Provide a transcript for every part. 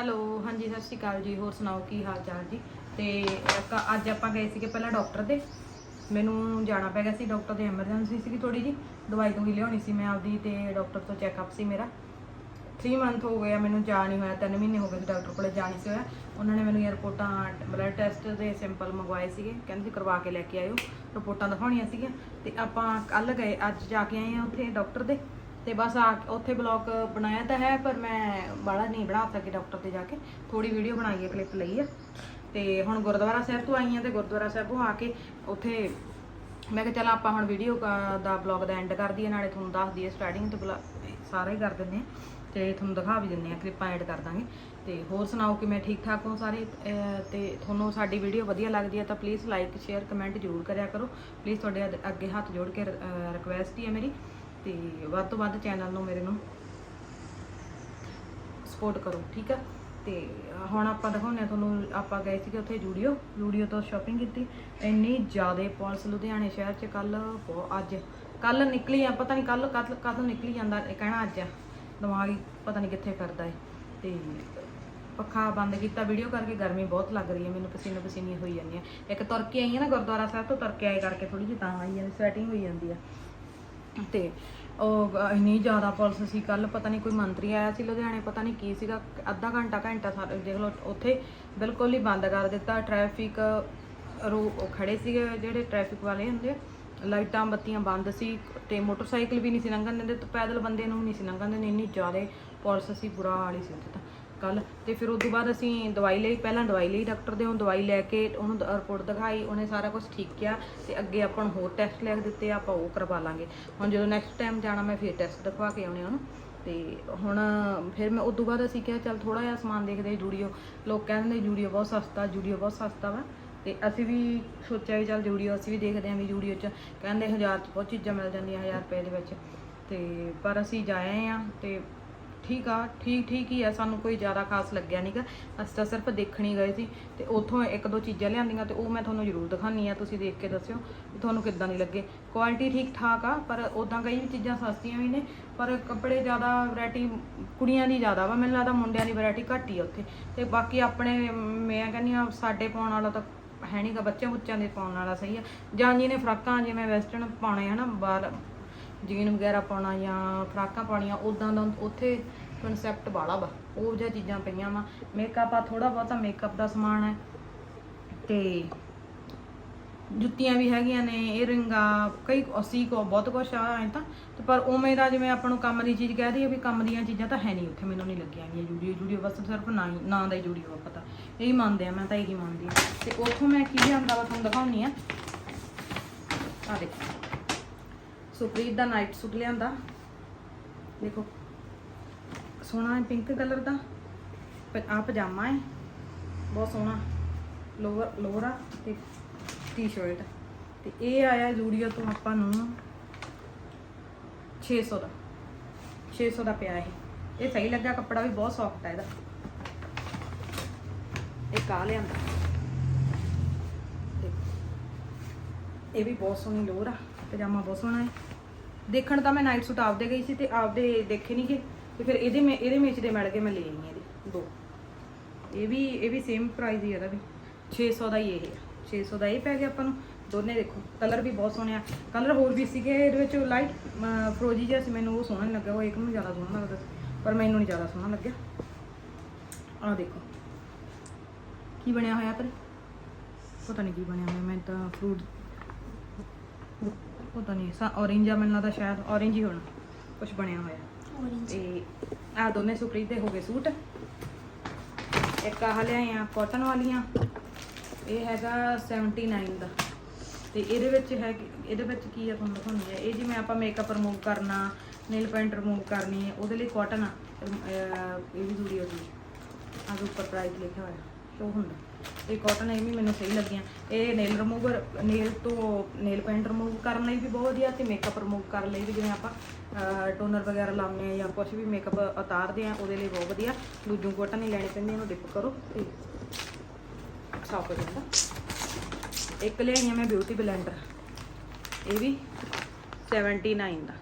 Hello, ਹਾਂਜੀ, ਸਤਿ ਸ਼੍ਰੀ ਅਕਾਲ ਜੀ। ਹੋਰ ਸੁਣਾਓ, ਕੀ ਹਾਲ ਚਾਲ ਜੀ? ਤੇ ਇੱਕ ਅੱਜ ਆਪਾਂ ਗਏ ਸੀਗੇ ਪਹਿਲਾਂ ਡਾਕਟਰ ਦੇ। ਮੈਨੂੰ ਜਾਣਾ ਪੈ ਗਿਆ ਸੀ, ਡਾਕਟਰ ਦੇ ਐਮਰਜੈਂਸੀ ਸੀਗੀ ਥੋੜੀ ਜੀ ਦਵਾਈ ਦੂਈ ਲਿਆਉਣੀ ਸੀ ਮੈਂ ਆਪਦੀ ਤੇ ਡਾਕਟਰ ਤੋਂ ਚੈੱਕਅਪ ਸੀ ਮੇਰਾ। 3 ਮੰਥ ਹੋ ਗਏ ਮੈਨੂੰ ਜਾ ਨਹੀਂ ਹੋਇਆ 3 ਮਹੀਨੇ ਹੋ ਗਏ ਸੀ ਡਾਕਟਰ ਕੋਲੇ ਜਾ ਨਹੀਂ ਸੀ ਹੋਇਆ। ਉਹਨਾਂ ਨੇ ਮੈਨੂੰ ਇਹ ਰਿਪੋਰਟਾਂ ਬਲੱਡ ਟੈਸਟ ਦੇ ਸੈਂਪਲ ਮੰਗਵਾਏ ਸੀਗੇ। ਕਹਿੰਦੇ ਸੀ ਕਰਵਾ ਕੇ ਲੈ ਕੇ ਆਇਓ। ਰਿਪੋਰਟਾਂ ਦਿਖਾਉਣੀਆਂ ਸੀਗੀਆਂ। ਤੇ ਆਪਾਂ ਕੱਲ ਗਏ, ਅੱਜ ਜਾ ਕੇ ਆਏ ਆ ਉੱਥੇ ਡਾਕਟਰ ਦੇ। ਤੇ ਬਸ ਆ ਉੱਥੇ ਬਲੌਗ ਬਣਾਇਆ ਤਾਂ ਹੈ, ਪਰ ਮੈਂ ਬਾਹਲਾ ਨਹੀਂ ਬਣਾ ਸਕੀ ਡਾਕਟਰ ਤੇ ਜਾ ਕੇ। ਥੋੜੀ ਵੀਡੀਓ ਬਣਾਈ ਹੈ ਕਲਿੱਪ ਲਈ ਆ ਤੇ ਹੁਣ ਗੁਰਦੁਆਰਾ ਸਾਹਿਬ ਤੋਂ ਆਈ ਆ ਤੇ ਗੁਰਦੁਆਰਾ ਸਾਹਿਬੋਂ ਆ ਕੇ ਉੱਥੇ ਮੈਂ ਕਿਹਾ ਚਲ ਆਪਾਂ ਹੁਣ ਵੀਡੀਓ ਦਾ ਬਲੌਗ ਦਾ ਐਂਡ ਕਰ ਦਈਏ, ਨਾਲੇ ਤੁਹਾਨੂੰ ਦੱਸ ਦਈਏ ਸਟਾਰਟਿੰਗ ਤੋਂ ਬਲਾ- ਸਾਰਾ ਹੀ ਕਰ ਦਿੰਦੇ ਆ ਤੇ ਤੁਹਾਨੂੰ ਦਿਖਾ ਵੀ ਦਿੰਦੇ ਆ ਕਲਿੱਪਾਂ ਐਡ ਕਰ ਦਾਂਗੇ। ਤੇ ਹੋਰ ਸੁਣਾਓ ਕਿ ਮੈਂ ਠੀਕ ਠਾਕ ਹਾਂ ਸਾਰੇ? ਅਹ ਤੇ ਤੁਹਾਨੂੰ ਸਾਡੀ ਵੀਡੀਓ ਵਧੀਆ ਲੱਗਦੀ ਹੈ ਤਾਂ ਪਲੀਜ਼ ਲਾਈਕ ਸ਼ੇਅਰ ਕਮੈਂਟ ਜ਼ਰੂਰ ਕਰਿਆ ਕਰੋ। ਪਲੀਜ਼ ਤੁਹਾਡੇ ਅੱਗੇ- ਅੱਗੇ ਹੱਥ ਜੋੜ ਕੇ ਰਿਕਵੈਸਟ ਹੀ ਹੈ ਮੇਰੀ। ਤੇ ਵੱਧ ਤੋਂ ਵੱਧ ਚੈਨਲ ਨੂੰ ਮੇਰੇ ਨੂੰ ਸਪੋਰਟ ਕਰੋ, ਠੀਕ ਆ? ਤੇ ਹੁਣ ਆਪਾਂ ਦਿਖਾਉਂਦੇ ਆ ਤੁਹਾਨੂੰ, ਆਪਾਂ ਗਏ ਸੀਗੇ ਉੱਥੇ ਜੂਡੀਓ ਜੂਡੀਓ ਤੋਂ ਸ਼ਾਪਿੰਗ ਕੀਤੀ। ਇੰਨੀ ਜ਼ਿਆਦਾ ਪੁਲਿਸ ਲੁਧਿਆਣੇ ਸ਼ਹਿਰ 'ਚ ਕੱਲ ਅੱਜ। ਕੱਲ ਨਿਕਲੀ ਆ, ਪਤਾ ਨਹੀਂ ਕੱਲ ਕੱਲ ਕਦੋਂ ਨਿਕਲੀ ਜਾਂਦਾ, ਇਹ ਕਹਿਣਾ ਅੱਜ ਆ। ਦਿਮਾਗ ਹੀ ਪਤਾ ਨਹੀਂ ਕਿੱਥੇ ਫਿਰਦਾ ਏ। ਤੇ ਪੱਖਾ ਬੰਦ ਕੀਤਾ ਵੀਡੀਓ ਕਰਕੇ ਗਰਮੀ ਬਹੁਤ ਲੱਗ ਰਹੀ ਹੈ ਮੈਨੂੰ ਪਸੀਨੇ ਪਸੀਨੀ ਹੋਈ ਜਾਂਦੀ ਹੈ ਇੱਕ ਤੁਰ ਕੇ ਆਈ ਹੈ ਨਾ ਗੁਰਦੁਆਰਾ ਸਾਹਿਬ ਤੋਂ, ਤੁਰ ਕੇ ਆਏ ਕਰਕੇ ਥੋੜੀ ਜਿਹੀ ਤਾਂ ਆਈ ਜਾਂਦੀ ਸਵੈਟਿੰਗ ਹੋਈ ਜਾਂਦੀ ਆ। ਤੇ ਉਹ ਇੰਨੀ ਜ਼ਿਆਦਾ ਪੁਲਿਸ ਸੀ ਕੱਲ ਪਤਾ ਨਹੀਂ ਕੋਈ ਮੰਤਰੀ ਆਇਆ ਸੀ ਲੁਧਿਆਣੇ, ਪਤਾ ਨਹੀਂ ਕੀ ਸੀਗਾ, ਅੱਧਾ ਘੰਟਾ ਘੰਟਾ ਸਾਰੇ ਦੇਖ ਲਓ, ਉੱਥੇ ਬਿਲਕੁਲ ਹੀ ਬੰਦ ਕਰ ਦਿੱਤਾ ਟ੍ਰੈਫਿਕ ਰੋ ਉਹ ਖੜੇ ਸੀਗੇ ਜਿਹੜੇ ਟ੍ਰੈਫਿਕ ਵਾਲੇ ਹੁੰਦੇ ਲਾਈਟਾਂ ਬੱਤੀਆਂ ਬੰਦ ਸੀ ਤੇ ਮੋਟਰਸਾਈਕਲ ਵੀ ਨਹੀਂ ਸੀ ਲੰਘਣ ਦਿੰਦੇ ਤੇ ਪੈਦਲ ਬੰਦੇ ਨੂੰ ਨਹੀਂ ਸੀ ਲੰਘਣ ਦਿੰਦੇ, ਇੰਨੀ ਜ਼ਿਆਦਾ ਪੁਲਿਸ ਸੀ, ਬੁਰਾ ਹਾਲ ਹੀ ਸੀ ਉੱਥੇ ਤਾਂ। ਕੱਲ ਤੇ ਫਿਰ ਉਸ ਤੋਂ ਬਾਅਦ ਅਸੀਂ ਦਵਾਈ ਲਈ, ਪਹਿਲਾਂ ਦਵਾਈ ਲਈ ਡਾਕਟਰ ਦੇ ਉਹ ਦਵਾਈ ਲੈ ਕੇ ਉਹਨੂੰ ਰਿਪੋਰਟ ਦਿਖਾਈ, ਉਹਨੇ ਸਾਰਾ ਕੁਝ ਠੀਕ ਕਿਹਾ ਤੇ ਅੱਗੇ ਆਪਾਂ ਨੂੰ ਹੋਰ ਟੈਸਟ ਲਿਖ ਦਿੱਤੇ, ਆਪਾਂ ਉਹ ਕਰਵਾ ਲਾਂਗੇ। ਹੁਣ ਜਦੋਂ ਨੈਕਸਟ ਟਾਈਮ ਜਾਣਾ, ਮੈਂ ਫਿਰ ਟੈਸਟ ਦਿਖਵਾ ਕੇ ਆਉਣੇ ਉਹਨੂੰ। ਤੇ ਹੁਣ ਫਿਰ ਮੈਂ ਉਸ ਤੋਂ ਬਾਅਦ ਅਸੀਂ ਕਿਹਾ, ਚੱਲ ਥੋੜਾ ਜਿਹਾ ਸਮਾਨ ਦੇਖਦੇ ਜੂਡੀਓ। ਲੋਕ ਕਹਿੰਦੇ ਜੂਡੀਓ ਬਹੁਤ ਸਸਤਾ, ਜੂਡੀਓ ਬਹੁਤ ਸਸਤਾ ਵਾ। ਤੇ ਅਸੀਂ ਵੀ ਸੋਚਿਆ ਵੀ ਚੱਲ ਜੂਡੀਓ, ਅਸੀਂ ਵੀ ਦੇਖਦੇ ਆਂ ਵੀ ਜੂਡੀਓ 'ਚ ਕਹਿੰਦੇ 1000 'ਚ ਬਹੁਤ ਚੀਜ਼ਾਂ ਮਿਲ ਜਾਂਦੀਆਂ 1000 ਰੁਪਏ ਦੇ ਵਿੱਚ। ਤੇ ਪਰ ਅਸੀਂ ਜਾਏ ਆ ਤੇ ਠੀਕ ਆ, ਠੀਕ ਠੀਕ ਹੀ ਆ, ਸਾਨੂੰ ਕੋਈ ਜ਼ਿਆਦਾ ਖਾਸ ਲੱਗਿਆ ਨਹੀਂਗਾ ਅਸੀਂ ਤਾਂ ਸਿਰਫ ਦੇਖਣੀ ਗਏ ਸੀ ਤੇ ਉੱਥੋਂ ਇੱਕ ਦੋ ਚੀਜ਼ਾਂ ਲਿਆਂਦੀਆਂ ਤੇ ਉਹ ਮੈਂ ਤੁਹਾਨੂੰ ਜ਼ਰੂਰ ਦਿਖਾਣੀ ਆ ਤੁਸੀਂ ਦੇਖ ਕੇ ਦੱਸਿਓ ਵੀ ਤੁਹਾਨੂੰ ਕਿੱਦਾਂ ਦੀ ਲੱਗੇ। ਕੁਆਲਿਟੀ ਠੀਕ ਠਾਕ ਆ, ਪਰ ਉਦਾਂ ਕਈ ਵੀ ਚੀਜ਼ਾਂ ਸਸਤੀਆਂ ਵੀ ਨੇ, ਪਰ ਕੱਪੜੇ ਜ਼ਿਆਦਾ ਵੈਰਾਈਟੀ ਕੁੜੀਆਂ ਦੀ ਜ਼ਿਆਦਾ ਵਾ, ਮੈਨੂੰ ਲੱਗਦਾ ਮੁੰਡਿਆਂ ਦੀ ਵੈਰਾਈਟੀ ਘੱਟ ਹੀ ਆ ਉੱਥੇ। ਤੇ ਬਾਕੀ ਆਪਣੇ, ਮੈਂ ਕਹਿੰਦੀ ਆ ਸਾਡੇ ਪਾਉਣ ਵਾਲਾ ਤਾਂ ਹੈ ਨਹੀਂਗਾ ਬੱਚਿਆਂ ਬੁੱਚਿਆਂ ਦੇ ਪਾਉਣ ਵਾਲਾ ਸਹੀ ਆ। ਜਾਂ ਜਿਹਨੇ ਫਰਾਕਾਂ, ਜਿਵੇਂ ਵੈਸਟਰਨ ਪਾਉਣੇ ਆ ਨਾ ਬਾਹਰ ਜੀਨ ਵਗੈਰਾ ਪਾਉਣਾ ਜਾਂ ਫਰਾਕਾਂ ਪਾਉਣੀਆਂ ਉਦਾਂ ਦਾ ਉੱਥੇ ਕਨਸੈਪਟ ਵਾਲਾ ਵਾ। ਉਹ ਜਿਹਾ ਚੀਜ਼ਾਂ ਪਈਆਂ ਵਾ। ਮੇਕਅਪ ਆ ਥੋੜਾ ਬਹੁਤਾ ਮੇਕਅਪ ਦਾ ਸਮਾਨ ਹੈ। ਤੇ ਜੁੱਤੀਆਂ ਵੀ ਹੈਗੀਆਂ ਨੇ ਏਅਰਿੰਗਾਂ ਕਈ ਅਸੀਂ ਕੋ ਬਹੁਤ ਕੁਛ ਆ ਐ ਤਾਂ। ਤੇ ਪਰ ਉਵੇਂ ਦਾ ਜਿਵੇਂ ਆਪਾਂ ਨੂੰ ਕੰਮ ਦੀ ਚੀਜ਼ ਕਹਿ ਦਈਏ ਵੀ ਕੰਮ ਦੀਆਂ ਚੀਜ਼ਾਂ ਤਾਂ ਹੈ ਨਹੀਂ ਉੱਥੇ, ਮੈਨੂੰ ਨਹੀਂ ਲੱਗੀਆਂ ਗਈਆਂ ਜੂਡੀਓ ਜੂਡੀਓ ਬਸ ਸਿਰਫ ਨਾਂ ਹੀ- ਨਾਂ ਦਾ ਹੀ ਜੂਡੀਓ ਆ ਪਤਾ ਇਹੀ ਮੰਨਦੇ ਆ, ਮੈਂ ਤਾਂ ਇਹੀ ਮੰਨਦੀ ਆ ਤੇ ਉੱਥੋਂ ਮੈਂ ਕੀ ਲਿਆਂਦਾ ਵਾ ਤੁਹਾਨੂੰ ਦਿਖਾਉਣੀ ਆ ਆ ਦੇਖੋ। ਸੁਪਰੀਤ ਦਾ ਨਾਈਟ ਸੂਟ ਲਿਆਂਦਾ। ਦੇਖੋ, ਸੋਹਣਾ ਹੈ ਪਿੰਕ ਕਲਰ ਦਾ। ਆ ਪਜਾਮਾ ਹੈ। ਬਹੁਤ ਸੋਹਣਾ। ਲੋਅਰ ਲੋਅਰ ਆ ਤੇ ਟੀ-ਸ਼ਰਟ ਤੇ ਇਹ ਆਇਆ ਜੂਡੀਓ ਤੋਂ ਆਪਾਂ ਨੂੰ 600 ਦਾ। 600 ਦਾ ਪਿਆ ਇਹ। ਇਹ ਸਹੀ ਲੱਗਾ, ਕੱਪੜਾ ਵੀ ਬਹੁਤ ਸੌਫਟ ਹੈ ਇਹਦਾ। ਇਹ ਕਾ ਲਿਆਂਦਾ। ਇਹ ਵੀ ਬਹੁਤ ਸੋਹਣੀ ਲੋਅਰ ਆ ਪਜਾਮਾ ਬਹੁਤ ਸੋਹਣਾ ਹੈ। ਦੇਖਣ ਤਾਂ ਮੈਂ ਨਾਈਟ ਸੂਟ ਆਪਦੇ ਗਈ ਸੀ ਤੇ ਆਪਦੇ ਦੇਖੇ ਨਹੀਂ ਗਏ ਤੇ ਫਿਰ ਇਹਦੇ ਮੇ ਇਹਦੇ ਮੇਚ ਦੇ ਮਿਲ ਕੇ ਮੈਂ ਲੈ ਆਈ ਇਹਦੇ ਦੋ। ਇਹ ਵੀ ਇਹ ਵੀ ਸੇਮ ਪ੍ਰਾਈਸ ਹੀ ਇਹਦਾ ਵੀ। 600 ਦਾ ਹੀ ਇਹ ਆ। 600 ਦਾ ਇਹ ਪੈ ਗਿਆ ਆਪਾਂ ਨੂੰ। ਦੋਨੇ ਦੇਖੋ। ਕਲਰ ਵੀ ਬਹੁਤ ਸੋਹਣੇ ਆ। ਕਲਰ ਹੋਰ ਵੀ ਸੀਗੇ ਇਹਦੇ ਵਿੱਚ ਲਾਈਟ ਫਰੋਜੀ ਜਿਹਾ ਸੀ। ਮੈਨੂੰ ਉਹ ਸੋਹਣਾ ਨਹੀਂ ਲੱਗਿਆ। ਉਹ ਇੱਕ ਨੂੰ ਜ਼ਿਆਦਾ ਸੋਹਣਾ ਲੱਗਦਾ ਸੀ। ਪਰ ਮੈਨੂੰ ਨਹੀਂ ਜ਼ਿਆਦਾ ਸੋਹਣਾ ਲੱਗਿਆ। ਆਹ ਦੇਖੋ। ਕੀ ਬਣਿਆ ਹੋਇਆ ਪਰ? ਪਤਾ ਨਹੀਂ ਕੀ ਬਣਿਆ ਹੋਇਆ। ਮੈਂ ਤਾਂ ਫਰੂਟ ਪਤਾ ਨਹੀਂ ਸਾ orange ਆ ਮੈਨੂੰ ਲੱਗਦਾ ਸ਼ਾਇਦ orange ਹੀ ਹੋਣਾ ਕੁਝ ਬਣਿਆ ਹੋਇਆ। ਤੇ ਆ ਦੋਨੇ ਸੁਪਰੀਤ ਦੇ ਹੋ ਗਏ ਸੂਟ। ਇੱਕ ਆਹ ਲਿਆਏ ਆ ਕਾਟਨ ਵਾਲੀਆਂ ਇਹ ਹੈਗਾ 79 ਦਾ। ਤੇ ਇਹਦੇ ਵਿੱਚ ਹੈ ਇਹਦੇ ਵਿੱਚ ਕੀ ਆ ਤੁਹਾਨੂੰ ਦਿਖਾਉਂਦੀ ਆ? ਇਹ ਜਿਵੇਂ ਆਪਾਂ ਮੇਕਅਪ ਰਿਮੂਵ ਕਰਨਾ ਨੇਲ ਪੈਂਟ ਰਿਮੂਵ ਕਰਨੀ ਹੈ ਉਹਦੇ ਲਈ ਕਾਟਨ ਆ। ਇਹ ਵੀ ਜੁੜੀ ਹੋਈ ਆ ਦੇ ਉੱਪਰ ਪ੍ਰਾਈਸ ਲਿਖਿਆ ਹੋਇਆ। ਸ਼ੋ ਹੁੰਦਾ ਇਹ ਕਾਟਨ ਇਹ ਵੀ ਮੈਨੂੰ ਸਹੀ ਲੱਗੀਆਂ। ਇਹ ਨੇਲ ਰਿਮੂਵਰ ਨੇਲ ਤੋਂ ਨੇਲ ਪੈਂਟ ਰਿਮੂਵ ਕਰਨ ਲਈ ਵੀ ਬਹੁਤ ਵਧੀਆ ਤੇ ਮੇਕਅਪ ਰਿਮੂਵ ਕਰਨ ਲਈ ਵੀ ਜਿਵੇਂ ਆਪਾਂ ਟੋਨਰ ਵਗੈਰਾ ਲਾਉਂਦੇ ਆ ਜਾਂ ਕੁਝ ਵੀ ਮੇਕਅਪ ਉਤਾਰਦੇ ਆ ਉਹਦੇ ਲਈ ਬਹੁਤ ਵਧੀਆ। ਦੂਜੂ ਕਾਟਨ ਨਹੀਂ ਲੈਣੀ ਪੈਂਦੀ ਇਹਨੂੰ ਡਿਪ ਕਰੋ ਤੇ ਸਾਫ਼ ਹੋ ਜਾਂਦਾ। ਇੱਕ ਲਿਆਈ ਆ ਮੈਂ ਬਿਊਟੀ ਬਲੈਂਡਰ ਇਹ ਵੀ 79 ਦਾ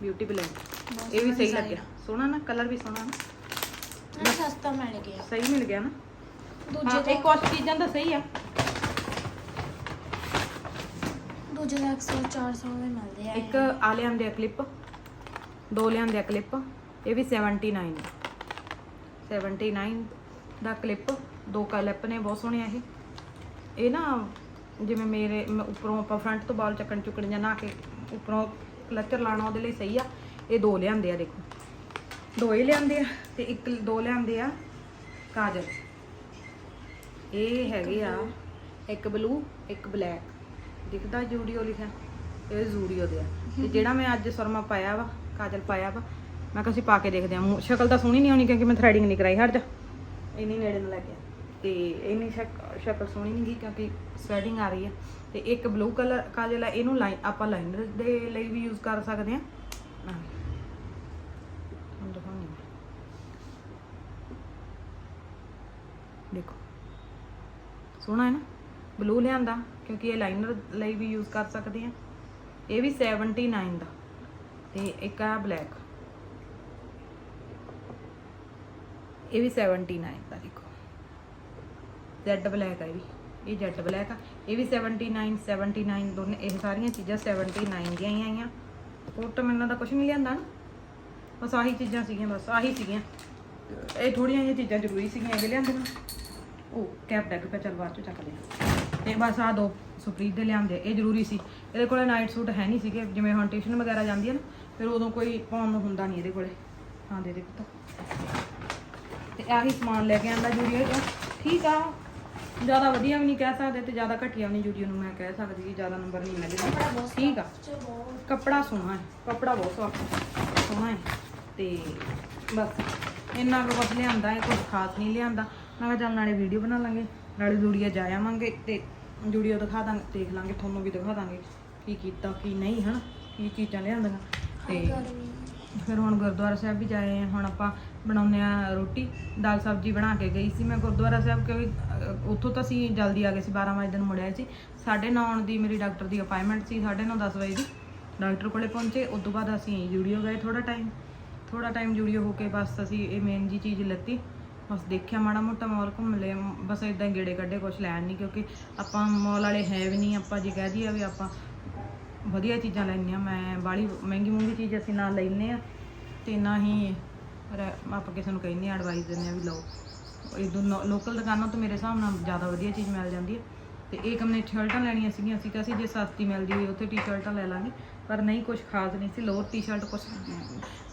ਬਿਊਟੀ ਬਲੈਂਡਰ ਇਹ ਵੀ ਸਹੀ ਲੱਗਿਆ। ਸੋਹਣਾ ਨਾ ਕਲਰ ਵੀ ਸੋਹਣਾ ਨਾ ਸਸਤਾ ਮਿਲ ਗਿਆ। ਸਹੀ ਮਿਲ ਗਿਆ ਨਾ। ਦੂਜੇ ਦਾ ਕੁਛ ਚੀਜ਼ਾਂ ਤਾਂ ਸਹੀ ਆ। ਦੂਜੇ ਦਾ 100 400 ਦੇ ਮਿਲਦੇ ਆ। ਇੱਕ ਆ ਲਿਆਂਦੇ ਆ ਕਲਿੱਪ ਦੋ ਲਿਆਂਦੇ ਆ ਕਲਿੱਪ ਇਹ ਵੀ 79 79 ਦਾ ਕਲਿੱਪ ਦੋ ਕਲਿੱਪ ਨੇ ਬਹੁਤ ਸੋਹਣੇ ਆ ਇਹ। ਇਹ ਨਾ ਜਿਵੇਂ ਮੇਰੇ ਉੱਪਰੋਂ ਆਪਾਂ ਫਰੰਟ ਤੋਂ ਬਾਲ ਚੱਕਣ ਚੁੱਕਣ ਜਾਂ ਨਾ ਕੇ ਉੱਪਰੋਂ ਕਲਚਰ ਲਾਣਾ ਉਹਦੇ ਲਈ ਸਹੀ ਆ। ਇਹ ਦੋ ਲਿਆਂਦੇ ਆ ਦੇਖੋ। ਦੋ ਹੀ ਲਿਆਂਦੇ ਆ ਤੇ ਇੱਕ ਦੋ ਲਿਆਂਦੇ ਆ ਕਾਜਲ। ਇਹ ਹੈਗੇ ਆ ਇੱਕ ਬਲੂ ਇੱਕ ਬਲੈਕ ਦਿਖਦਾ ਜੂਡੀਓ ਲਿਖਿਆ। ਇਹ ਜ਼ੂਡੀਓ ਦੇ ਆ। ਤੇ ਜਿਹੜਾ ਮੈਂ ਅੱਜ ਸੁਰਮਾ ਪਾਇਆ ਵਾ ਕਾਜਲ ਪਾਇਆ ਵਾ ਮੈਂ ਕਿਹਾ ਅਸੀਂ ਪਾ ਕੇ ਦੇਖਦੇ ਆ ਸ਼ਕਲ ਤਾਂ ਸੋਹਣੀ ਨਹੀਂ ਆਉਣੀ ਕਿਉਂਕਿ ਮੈਂ ਥ੍ਰੈਡਿੰਗ ਨਹੀਂ ਕਰਾਈ ਹਟ ਜਾ। ਇੰਨੀ ਨੇੜੇ ਨੂੰ ਲੱਗਿਆ ਤੇ ਇੰਨੀ ਸ਼ਕ- ਸ਼ਕਲ ਸੋਹਣੀ ਨਹੀਂ ਗਈ ਕਿਉਂਕਿ ਥ੍ਰੈਡਿੰਗ ਆ ਰਹੀ ਹੈ ਤੇ ਇੱਕ ਬਲੂ ਕਲਰ ਕਾਜਲ ਆ ਇਹਨੂੰ ਲਾਈਨ ਆਪਾਂ ਲਾਈਨਰ ਦੇ ਲਈ ਵੀ ਯੂਜ਼ ਕਰ ਸਕਦੇ ਆ ਹੁਣ ਦਿਖਾਉਂਦੀ ਹਾਂ। ਦੇਖੋ ਸੋਹਣਾ ਹੈ ਨਾ ਬਲੂ ਲਿਆਂਦਾ, ਕਿਉਂਕਿ ਇਹ ਲਾਈਨਰ ਲਈ ਵੀ ਯੂਜ਼ ਕਰ ਸਕਦੇ ਆ ਇਹ ਵੀ 79 ਦਾ ਤੇ ਇੱਕ ਆ ਬਲੈਕ ਇਹ ਵੀ 79 ਦਾ ਦੇਖੋ। ਜੈਡ ਬਲੈਕ ਆ ਇਹ ਵੀ। ਇਹ ਜੈਡ ਬਲੈਕ ਆ। ਇਹ ਵੀ 79 79 ਦੋਨੇ, ਇਹ ਸਾਰੀਆਂ ਚੀਜ਼ਾਂ 79 ਦੀਆਂ ਹੀ ਆਈਆਂ। ਹੋਰ ਤਾਂ ਮੈਨੂੰ ਤਾਂ ਕੁਝ ਨਹੀਂ ਲਿਆਂਦਾ ਨਾ। ਬਸ ਆਹੀ ਚੀਜ਼ਾਂ ਸੀਗੀਆਂ, ਬਸ ਆਹੀ ਸੀਗੀਆਂ। ਇਹ ਥੋੜੀਆਂ ਜਿਹੀਆਂ ਚੀਜ਼ਾਂ ਜ਼ਰੂਰੀ ਸੀਗੀਆਂ, ਇਹ ਲਿਆਂਦੇ ਨਾ। ਉਹ ਕੈਪ ਡੈਕ ਪੇ ਚਲ ਬਾਅਦ ਚ ਚੱਕਦੇ ਆ ਤੇ ਬਸ ਆ ਦੋ ਸੁਪਰੀਤ ਦੇ ਲਿਆਂਦੇ, ਇਹ ਜ਼ਰੂਰੀ ਸੀ। ਇਹਦੇ ਕੋਲੇ ਨਾਈਟ ਸੂਟ ਹੈ ਨਹੀਂ ਸੀਗੇ, ਜਿਵੇਂ ਹੁਣ ਟਿਊਸ਼ਨ ਵਗੈਰਾ ਜਾਂਦੀ ਹੈ ਨਾ, ਫਿਰ ਉਦੋਂ ਕੋਈ ਪਾਉਣ ਨੂੰ ਹੁੰਦਾ ਨਹੀਂ ਇਹਦੇ ਕੋਲੇ। ਹਾਂ, ਦੇ ਦੇ ਪੁੱਤ। ਤੇ ਆਹੀ ਸਮਾਨ ਲੈ ਕੇ ਆਂਦਾ ਜੂਡੀਓ ਦਾ ਠੀਕ ਆ, ਜ਼ਿਆਦਾ ਵਧੀਆ ਵੀ ਨਹੀਂ ਕਹਿ ਸਕਦੇ ਤੇ ਜ਼ਿਆਦਾ ਘਟੀਆ ਵੀ ਨਹੀਂ ਜੂਡੀਓ ਨੂੰ ਮੈਂ ਕਹਿ ਸਕਦੀ ਕਿ ਜ਼ਿਆਦਾ ਨੰਬਰ ਨਹੀਂ ਮਿਲਦੇ। ਠੀਕ ਆ, ਕੱਪੜਾ ਸੋਹਣਾ ਹੈ, ਕੱਪੜਾ ਬਹੁਤ ਸੋਹਣਾ ਸੋਹਣਾ ਹੈ। ਤੇ ਬਸ, ਇੰਨਾ ਕੁ ਬਸ ਲਿਆਂਦਾ ਹੈ ਕੁਝ ਖਾਸ ਨਹੀਂ ਲਿਆਂਦਾ। ਮੈਂ ਕਿਹਾ ਚੱਲ ਨਾਲੇ ਵੀਡੀਓ ਬਣਾ ਲਾਂਗੇ ਨਾਲੇ ਜੂੜੀਆ ਜਾ ਆਵਾਂਗੇ ਤੇ ਜੂੜੀਓ ਦਿਖਾ ਦਾਂਗੇ ਦੇਖ ਲਾਂਗੇ ਤੁਹਾਨੂੰ ਵੀ ਦਿਖਾ ਦਾਂਗੇ ਕੀ ਕੀਤਾ ਕੀ ਨਹੀਂ ਹਨਾ? ਕੀ ਚੀਜ਼ਾਂ ਲਿਆਂਦੀਆਂ। ਤੇ ਫਿਰ ਹੁਣ ਗੁਰਦੁਆਰਾ ਸਾਹਿਬ ਵੀ ਜਾਏ ਆ ਹੁਣ ਆਪਾਂ ਬਣਾਉਂਦੇ ਆ ਰੋਟੀ ਦਾਲ ਸਬਜ਼ੀ ਬਣਾ ਕੇ ਗਈ ਸੀ ਮੈਂ ਗੁਰਦੁਆਰਾ ਸਾਹਿਬ ਕਿਉਂਕਿ ਉੱਥੋਂ ਤਾਂ ਅਸੀਂ ਜਲਦੀ ਆ ਗਏ ਸੀ 12 ਵਜੇ ਦਿਨ ਮੁੜਿਆ ਸੀ। 9:30 ਦੀ ਮੇਰੀ ਡਾਕਟਰ ਦੀ ਅਪਾਇੰਟਮੈਂਟ ਸੀ 9:30 10 ਵਜੇ ਦੀ। ਡਾਕਟਰ ਕੋਲੇ ਪਹੁੰਚੇ ਉਸ ਤੋਂ ਬਾਅਦ ਅਸੀਂ ਜੂਡੀਓ ਗਏ ਥੋੜਾ ਟਾਈਮ ਥੋੜਾ ਟਾਈਮ ਜੂਡੀਓ ਹੋ ਕੇ ਬਸ ਅਸੀਂ ਇਹ ਮੇਨ ਜੀ ਚੀਜ਼ ਲੱਤੀ। ਬਸ ਦੇਖਿਆ ਮਾੜਾ ਮੋਟਾ ਮਾਲ ਘੁੰਮ ਲਿਆ ਬਸ ਇਦਾਂ ਗੇੜੇ ਕੱਢੇ ਕੁਝ ਲੈਣ ਨਹੀਂ ਕਿਉਂਕਿ ਆਪਾਂ ਮਾਲ ਵਾਲੇ ਹੈ ਵੀ ਨਹੀਂ ਆਪਾਂ ਜੇ ਕਹਿ ਦਈਏ ਵੀ ਆਪਾਂ ਵਧੀਆ ਚੀਜ਼ਾਂ ਲੈਣੀਆਂ ਮੈਂ ਬਾਲੀ ਮਹਿੰਗੀ ਮਹਿੰਗੀ ਚੀਜ਼ ਅਸੀਂ ਨਾ ਲੈਨੇ ਆ ਤੇ ਨਾ ਹੀ ਆਪਾਂ ਕਿਸੇ ਨੂੰ ਕਹਿੰਦੇ ਆ ਐਡਵਾਈਸ ਦਿੰਦੇ ਆ ਵੀ ਲਓ। ਇਦੋਂ ਲੋਕਲ ਦੁਕਾਨਾਂ ਤੋਂ ਮੇਰੇ ਹਿਸਾਬ ਨਾਲ ਜ਼ਿਆਦਾ ਵਧੀਆ ਚੀਜ਼ ਮਿਲ ਜਾਂਦੀ ਹੈ। ਤੇ ਇਹ ਕਮਨੇ ਸ਼ਰਟਾਂ ਲੈਣੀਆਂ ਸੀਗੀਆਂ, ਅਸੀਂ ਕਿਹਾ ਸੀ ਜੇ ਸਸਤੀ ਮਿਲਦੀ ਹੋਈ ਉੱਥੇ ਟੀ-ਸ਼ਰਟਾਂ ਲੈ ਲਾਂਗੇ। ਪਰ ਨਹੀਂ ਕੁਝ ਖਾਸ ਨਹੀਂ ਸੀ, ਲੋਅਰ ਟੀ-ਸ਼ਰਟ ਕੁਝ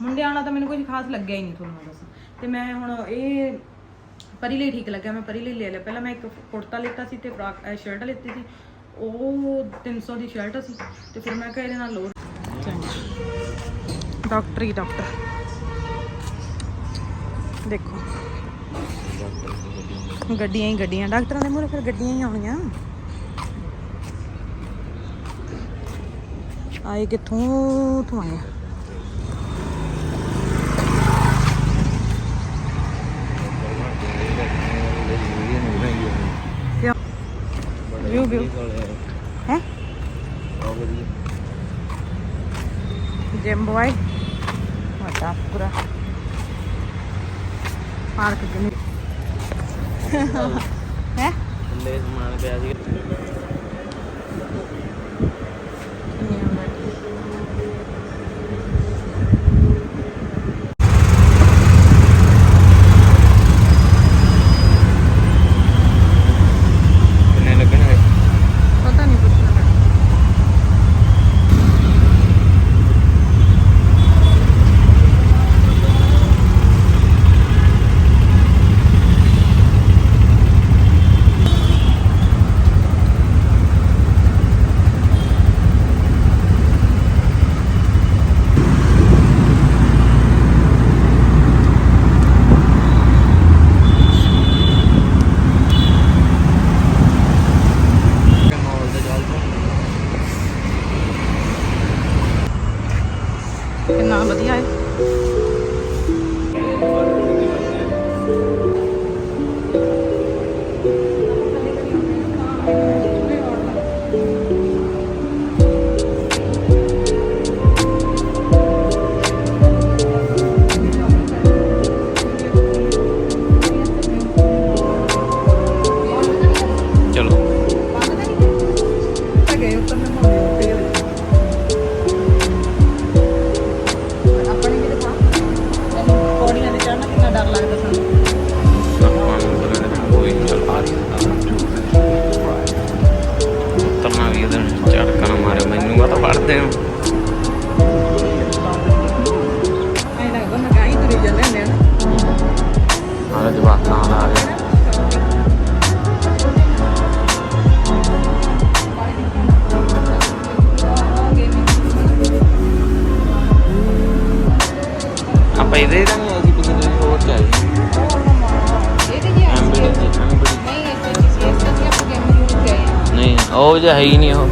ਮੁੰਡਿਆਂ ਵਾਲਾ ਤਾਂ ਮੈਨੂੰ ਕੁਝ ਖਾਸ ਲੱਗਿਆ ਹੀ ਨਹੀਂ ਤੁਹਾਨੂੰ ਮੈਂ ਦੱਸਾਂ। ਤੇ ਮੈਂ ਹੁਣ ਇਹ ਪਰੀ ਲਈ ਠੀਕ ਲੱਗਿਆ, ਮੈਂ ਪਰੀ ਲਈ ਲੈ ਲਿਆ। ਪਹਿਲਾਂ ਮੈਂ ਇੱਕ ਕੁੜਤਾ ਲਿੱਤਾ ਸੀ ਤੇ ਫਰਾਕ ਸ਼ਰਟ ਲਿੱਤੀ ਸੀ। ਉਹ 300 ਦੀ ਸ਼ਰਟ ਸੀ ਤੇ ਫਿਰ ਮੈਂ ਕਿਹਾ ਇਹਦੇ ਨਾਲ ਲੋਰ ਡਾਕਟਰ ਹੀ ਡਾਕਟਰ। ਦੇਖੋ। ਗੱਡੀਆਂ ਹੀ ਗੱਡੀਆਂ, ਡਾਕਟਰਾਂ ਦੇ ਮੂਹਰੇ ਫਿਰ ਗੱਡੀਆਂ ਹੀ ਆਉਣੀਆਂ। ਆਏ ਕਿੱਥੋਂ ਤੋਂ ਆਏ ਕਿਉਂ ਵਿਊ ਵਿਊ ਹੈ ਜਿਮ ਬॉय ਵੱਡਾ ਪੂਰਾ ਪਾਰਕ ਕਿੰਨੀ ਹੈ ਥੱਲੇ ਸਮਾਨ ਪਿਆ ਸੀ ਉਹ ਜਿਹਾ ਹੈ ਹੀ ਨਹੀਂ ਉਹ।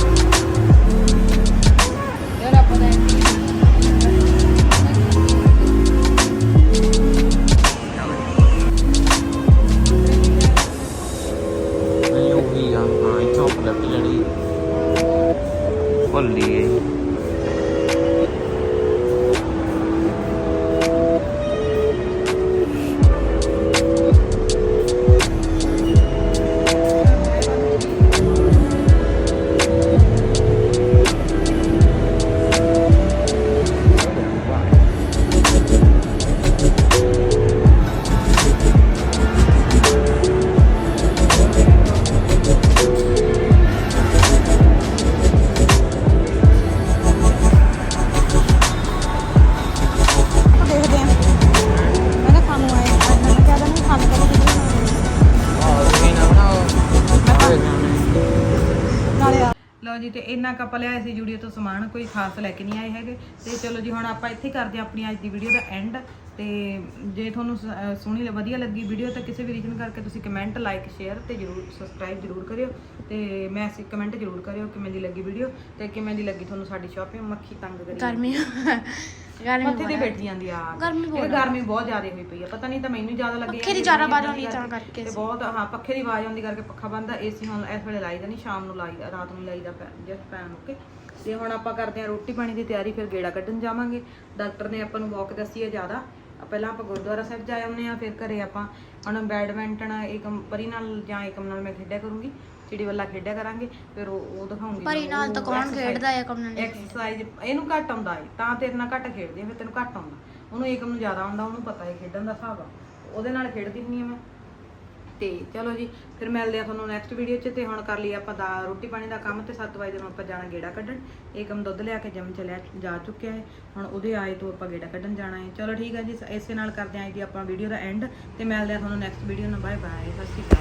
ਨਹੀਂ ਉਹ ਹੀ ਆ। ਹਾਂ ਇੱਥੋਂ ਲੈਫਟ ਲੈਣੀ। ਭੁੱਲ। ਲਓ ਜੀ, ਤੇ ਇੰਨਾ ਕੱਪ ਲਿਆਏ ਸੀ ਜੂਡੀਓ ਤੋਂ ਸਮਾਨ, ਕੋਈ ਖਾਸ ਲੈ ਕੇ ਨਹੀਂ ਆਏ ਹੈਗੇ। ਤੇ ਚਲੋ ਜੀ, ਹੁਣ ਆਪਾਂ ਇੱਥੇ ਕਰਦੇ ਹਾਂ ਆਪਣੀ ਅੱਜ ਦੀ ਵੀਡੀਓ ਦਾ ਐਂਡ ਤੇ ਜੇ ਤੁਹਾਨੂੰ ਸ- ਸੋਹਣੀ ਲ- ਵਧੀਆ ਲੱਗੀ ਵੀਡੀਓ ਤਾਂ ਕਿਸੇ ਵੀ ਰੀਜਨ ਕਰਕੇ ਤੁਸੀਂ ਕਮੈਂਟ ਲਾਈਕ ਸ਼ੇਅਰ ਤੇ ਜਰੂਰ ਸਬਸਕ੍ਰਾਈਬ ਜਰੂਰ ਕਰਿਓ ਤੇ ਮੈਸੇਜ ਕਮੈਂਟ ਜਰੂਰ ਕਰਿਓ ਕਿਵੇਂ ਦੀ ਲੱਗੀ ਵੀਡੀਓ ਤੇ ਕਿਵੇਂ ਦੀ ਲੱਗੀ ਤੁਹਾਨੂੰ ਸਾਡੀ ਸ਼ਾਪਿੰਗ ਮੱਖੀ ਤੰਗ ਕਰੀ ਗਰਮੀ ਗਰਮੀ ਮੱਥੇ ਤੇ ਬੈਠ ਜਾਂਦੀ ਆ। ਗਰਮੀ ਬਹੁਤ ਗਰਮੀ ਬਹੁਤ ਜ਼ਿਆਦਾ ਹੋਈ ਪਈ ਆ। ਪਤਾ ਨਹੀਂ ਤਾਂ ਮੈਨੂੰ ਜ਼ਿਆਦਾ ਲੱਗੀ ਪੱਖੇ ਦੀ ਜ਼ਿਆਦਾ ਆ, ਆਵਾਜ਼ ਆਉਂਦੀ ਤਾਂ ਕਰਕੇ ਤੇ ਬਹੁਤ ਹਾਂ ਪੱਖੇ ਦੀ ਆਵਾਜ਼ ਆਉਂਦੀ ਕਰਕੇ ਪੱਖਾ ਬੰਦ ਆ। ਏਸੀ ਹੁਣ ਇਸ ਵੇਲੇ ਲਾਈਦਾ ਨਹੀਂ ਸ਼ਾਮ ਨੂੰ ਲਾਈਦਾ ਰਾਤ ਨੂੰ ਲਾਈਦਾ ਜਸਟ ਪੈਣ ਓਕੇ ਤੇ ਹੁਣ ਆਪਾਂ ਕਰਦੇ ਹਾਂ ਰੋਟੀ ਪਾਣੀ ਦੀ ਤਿਆਰੀ ਫਿਰ ਗੇੜਾ ਕੱਢਣ ਜਾਵਾਂਗੇ। ਡਾਕਟਰ ਨੇ ਆਪਾਂ ਨੂੰ ਵਾਕ ਦੱਸੀ ਹੈ ਜ਼ਿਆਦਾ। ਆ ਪਹਿਲਾਂ ਆਪਾਂ ਗੁਰਦੁਆਰਾ ਸਾਹਿਬ ਜਾ ਆਉਂਦੇ ਆ ਫਿਰ ਘਰੇ ਆਪਾਂ ਹੁਣ ਬੈਡਮਿੰਟਨ ਏਕਮ ਪਰੀ ਨਾਲ ਜਾਂ ਏਕਮ ਨਾਲ ਮੈਂ ਖੇਡਿਆ ਕਰੂੰਗੀ ਚਿੜੀ ਵੱਲਾ ਖੇਡਿਆ ਕਰਾਂਗੇ ਫਿਰ ਉਹ ਦਿਖਾਉਂਗੀ। ਪਰੀ ਨਾਲ ਤਾਂ ਕੌਣ ਖੇਡਦਾ ਹੈ ਕਮ ਨਾਲ ਐਕਸਰਸਾਈਜ਼ ਇਹਨੂੰ ਘੱਟ ਆਉਂਦਾ ਏ ਤਾਂ ਤੇਰੇ ਨਾਲ ਘੱਟ ਖੇਡਦੀ ਆ ਫਿਰ ਤੈਨੂੰ ਘੱਟ ਆਉਂਦਾ। ਉਹਨੂੰ ਏਕਮ ਨੂੰ ਜ਼ਿਆਦਾ ਆਉਂਦਾ ਉਹਨੂੰ ਪਤਾ ਹੈ ਖੇਡਣ ਦਾ ਹਿਸਾਬ ਆ। ਉਹਦੇ ਨਾਲ ਖੇਡਦੀ ਹੁੰਦੀ ਆ ਮੈਂ। ਤੇ ਚਲੋ ਜੀ, ਫਿਰ ਮਿਲਦੇ ਆ ਤੁਹਾਨੂੰ ਨੈਕਸਟ ਵੀਡੀਓ 'ਚ ਤੇ ਹੁਣ ਕਰ ਲਈ ਆਪਾਂ ਦਾ ਰੋਟੀ ਪਾਣੀ ਦਾ ਕੰਮ ਤੇ 7 ਵਜੇ ਨੂੰ ਆਪਾਂ ਜਾਣਾ ਗੇੜਾ ਕੱਢਣ। ਏਕਮ ਦੁੱਧ ਲਿਆ ਕੇ ਜਿਮ ਚਲਿਆ ਜਾ ਚੁੱਕਿਆ ਹੈ। ਹੁਣ ਉਹਦੇ ਆਏ ਤੋਂ ਆਪਾਂ ਗੇੜਾ ਕੱਢਣ ਜਾਣਾ ਹੈ। ਚਲੋ ਠੀਕ ਹੈ ਜੀ ਇਸੇ ਨਾਲ ਕਰਦੇ ਆਂ ਜੀ ਆਪਾਂ ਵੀਡੀਓ ਦਾ ਐਂਡ ਤੇ ਮਿਲਦੇ ਆ ਤੁਹਾਨੂੰ ਨੈਕਸਟ ਵੀਡੀਓ ਨਾਲ। ਬਾਏ ਬਾਏ ਸਤਿ ਸ਼੍ਰੀ ਅਕਾਲ।